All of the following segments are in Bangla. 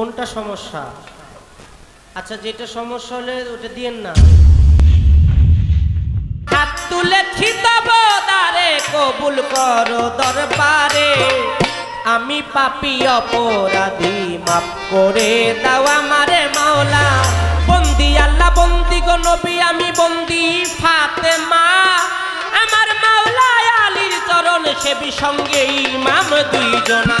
কোনটা সমস্যা? আচ্ছা যেটা সমস্যা হলে ওটা দিয়েন না। হাত তুলেছি তব দারে কবুল করো দরবারে। আমি পাপি অপরাধী, মাফ করে দাও আমারে মাওলা। বন্দি আল্লাহ, বন্দি গো নবী, আমি বন্দি ফাতে মা আমার মাওলা আলীর চরণ সেবি সঙ্গে ইমাম দুইজনা।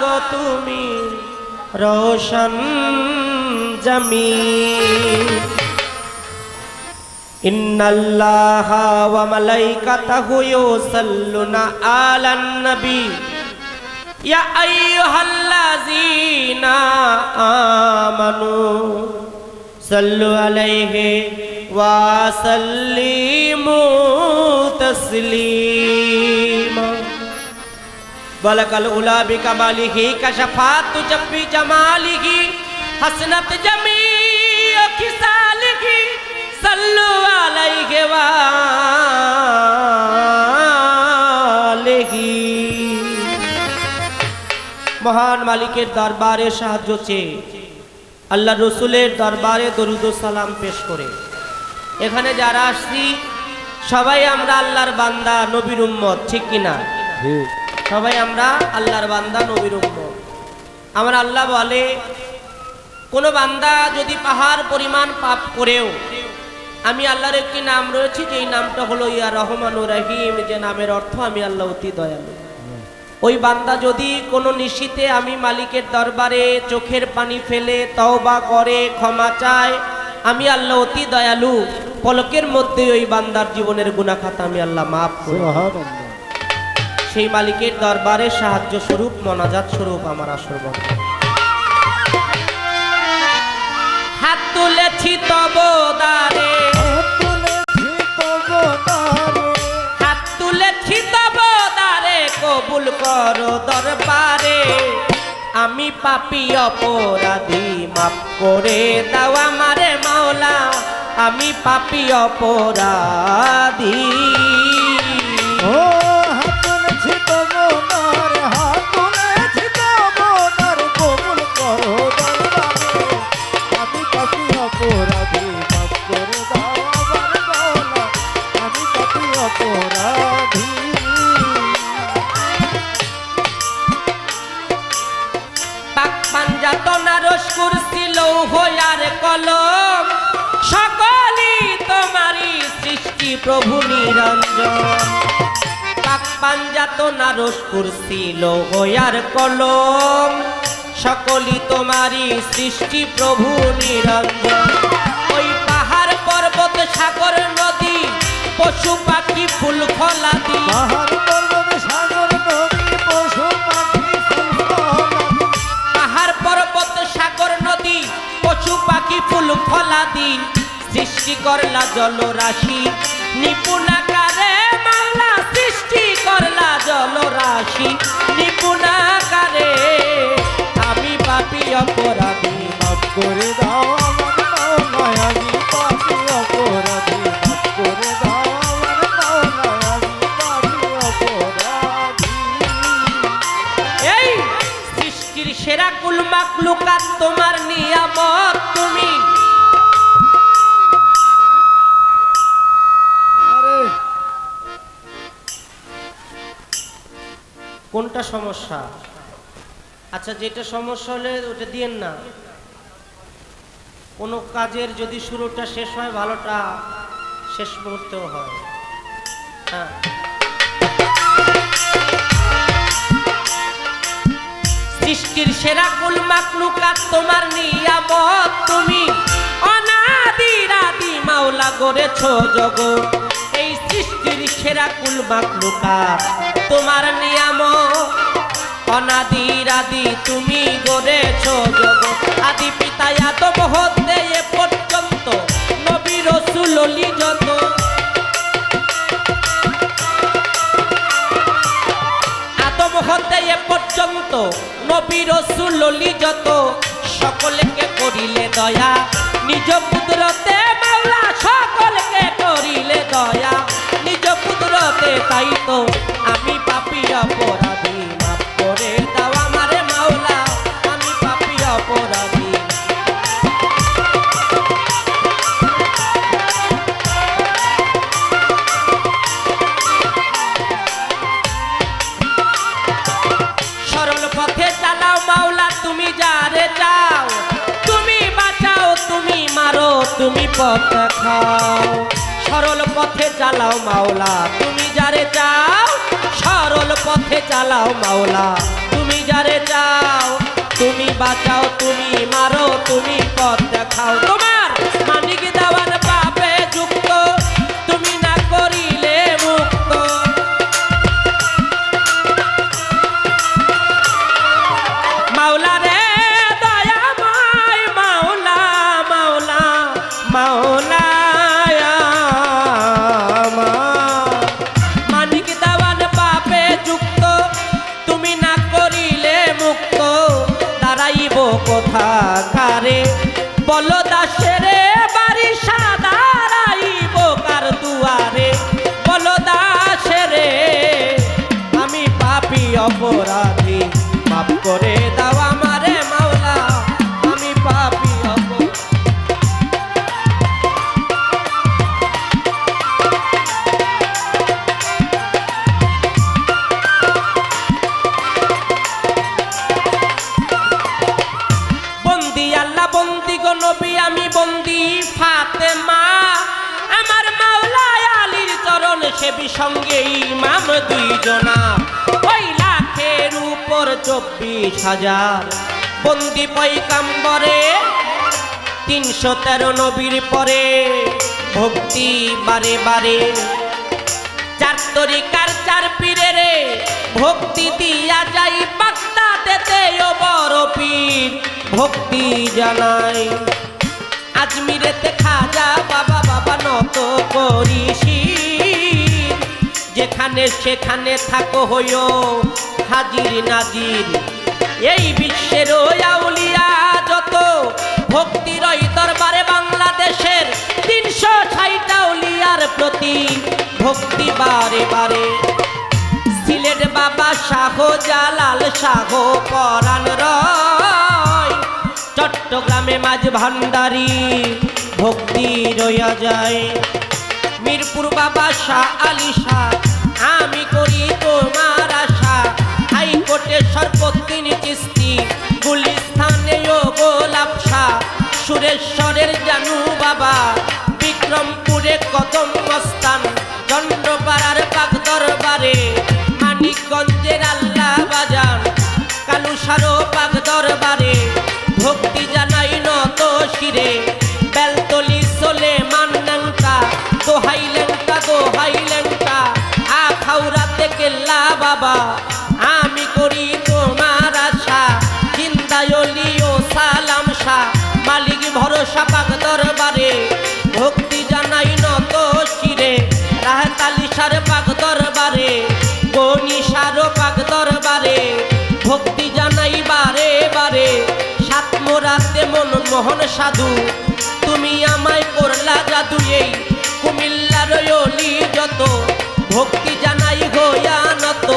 গো তুমি রোশন জমিন إن الله وملائكته يصلون على النبي يا أيها الذين آمنوا صلوا عليه وسلموا تسليما بلغ الأولى بكماله كشفات جب جماله حسنت جميع خصاله صلوا عليه وآله মহান মালিকের দরবারে সাহায্য চেয়ে আল্লাহ রসুলের দরবারে দরুদ ও সালাম পেশ করে এখানে যারা আসছি সবাই আমরা আল্লাহর বান্দা নবীর উম্মত ঠিক কিনা? সবাই আমরা আল্লাহর বান্দা নবীর উম্মত। আমার আল্লাহ বলে কোনো বান্দা যদি পাহাড় পরিমাণ পাপ করেও আমি আল্লাহর একটি নাম রয়েছে যেই নামটা হলো ইয়া রহমান রাহিম যে নামের অর্থ আমি আল্লাহ অতি দয়ালু। ওই বান্দা যদি কোনো নিশিতে আমি মালিকের দরবারে চোখের পানি ফেলে তওবা করে ক্ষমা চায় আমি আল্লাহ অতি দয়ালু। পলকের মধ্যে ওই বান্দার জীবনের গুণাখাতা আমি আল্লাহ মাফ করি। সেই মালিকের দরবারে সাহায্য স্বরূপ মনাজাত স্বরূপ আমার আসর। হাত তুলেছি তব দারে হাত তুলেছি তব দারে কবুল করো দরবারে। আমি পাপি অপরাধী মাফ করে দাও আমারে মাওলা। আমি পাপি অপরাধী। প্রভু নিরঞ্জন। পাক পাঞ্জাত নারস কুরসিল হইয়ার কলম। সকলই তোমারই সৃষ্টি প্রভু নিরঞ্জন। ওই পাহাড় পর্বত সাগর নদী পশু পাখি ফুল ফলাদি পাহাড় পর্বত সাগর নদী পশু পাখি ফুল ফলাদি সৃষ্টি করলা জলরাশি। নিপুণাকারে মাওলা সৃষ্টি করলা জলরাশি। নিপুণাকারে আমি পাপি অপরাধী। মাফ করে দাও সেরা কুল মাকলুকাত তোমার নিয়ামত তুমি। কোনটা সমস্যা? আচ্ছা যেটা সমস্যা হলে ওটা দিয়েন না। কোনো কাজের যদি শুরুটা শেষ হয়, ভালোটা শেষ মুহূর্তেও হয়। হ্যাঁ। সৃষ্টির সেরা কুল মাকলুকাত তোমার নিয়ামত। তুমি অনাদির আদি মাওলা গড়েছ জগৎ। এই সৃষ্টির সেরা কুল মাকলুকাত তোমার নিয়ামত অনাদির আদি তুমি গড়েছ জগৎ আদি পিতা আদম হতে এ পর্যন্ত নবী রসুল যত। আদম হতে এ পর্যন্ত নবী রসুল যত। সকলকে করিলে দয়া, নিজ কুদরতে মাওলা সকলকে করিলে দয়া। তুমি পথ দেখাও। সরল পথে চালাও মাওলা, তুমি যারে চাও, সরল পথে চালাও মাওলা। তুমি যারে চাও, তুমি বাঁচাও, তুমি মারো, তুমি পথ দেখাও। তোমার মানিক দেওয়ার কোথা কারে বল দাসের বাড়ি সাদারাইব কার দুয়ারে? বল দাসের আমি পাপি অপরাধী পাপ করে সঙ্গে ইমাম দুইজনা। ওই লাখের উপর চব্বিশ হাজার। বন্দি পৈকাম্বরে তিনশো তেরো নবীর পরে ভক্তি বারে বারে। চার তরিকার চার পীরে রে ভক্তি দিয়া যাই বাক্তা দেতে ও বড় পীর। ভক্তি জানাই, আজমিরেতে খাজা বাবা বাবা নত করিসি। যেখানে সেখানে থাকো হইও হাজির নাজির। এই বিশ্বের আউলিয়া যত ভক্তির দরবারে বাংলাদেশের তিনশো ষাট আউলিয়ার প্রতি ভক্তি বারে বারে। সিলেট বাবা শাহ জালাল শাহ পরাণ চট্টগ্রামে মাঝ ভান্ডারি ভক্তি রইয়া যায়। মিরপুর বাবা শাহ আলী শাহ। আমি করি তোমার আশা। হাইকোর্টে সর্বদিন কিস্তি। গুলিস্থানে ও গোলাপ শাহ। সুরেশ্বরের জানু বাবা। বিক্রমপুরে কদম মস্তান। চন্দ্রপাড়ার পাক দরবারে মানিকগঞ্জের আল্লাহ বাজান কালুসারো পাক দরবারে ভক্তি জানাই নত শিরে। আমি করি তোমার আশা চিন্তায়লি ও সালাম শাহ মালিক ভরসা পাক দরবারে, ভক্তি জানাই নত শিরে। রাহতালিসার পাক দরবারে গনিসার পাক দরবারে। ভক্তি জানাই বারে বারে, সাত মোরাতে মন মোহন সাধু। তুমি আমায় করলা জাদু এই কুমিল্লার অলি যত। ভক্তি জানাই গোয়ানত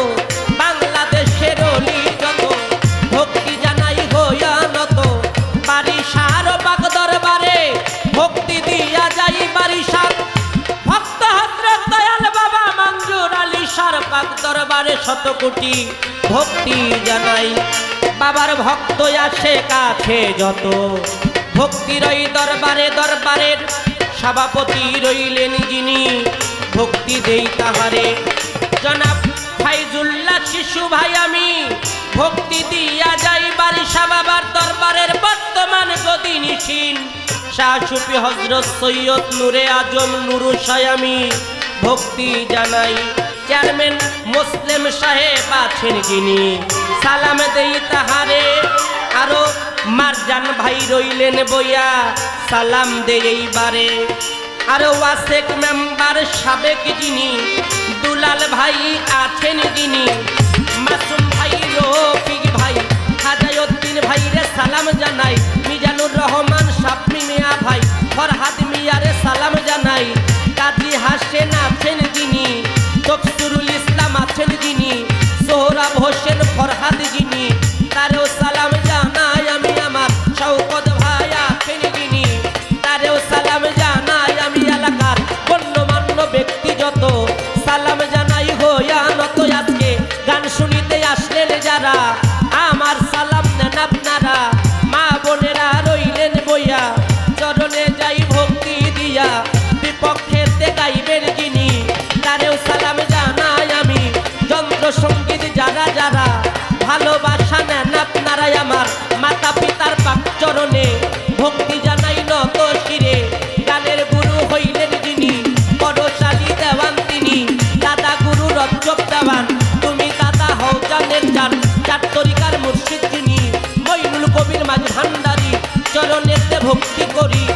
ভক্ত আসে কাছে যত। ভক্তির ওই দরবারে দরবারের সভাপতি রইলেন যিনি। ভক্তি দেই তাহারে। জনাব ফাইজুল্লাহ শিশু ভাই, আমি ভক্তি দিয়া যাই শাহ বাবার দরবারের বর্তমান গদিনিসীন শাহ সুফি হজরত সৈয়দ নূরে আজম নুরু সায়ামি ভক্তি জানাই চেয়ারম্যান মুসলিম সাহেব আছেন যিনি। সালাম দেই তাহারে। আরও মারজান ভাই রইলেন বইয়া। সালাম দেই এইবারে। আরও ওয়াসেক মেম্বার সাবেক যিনি, দুলাল ভাই আছেন যিনি। মাসুম ভাই, রফিক ভাই হাজায়ুদ্দিন ভাই রে সালাম জানাই। মিজানুর রহমান সাপমি মিয়া ভাই, ফরহাদ আসলেন যারা আমার সালাম নেন আপনারা, মা বোনেরা রইলেন বইয়া, চরণে যাই ভক্তি দিয়া, বিপক্ষেতে গাইবেন যিনি তারেও সালাম জানাই আমি যন্ত্র সংগীত যারা যারা, ভালোবাসা নেন আপনারাই আমার মাতা পিতার পাক চরণে। ভক্তি করি।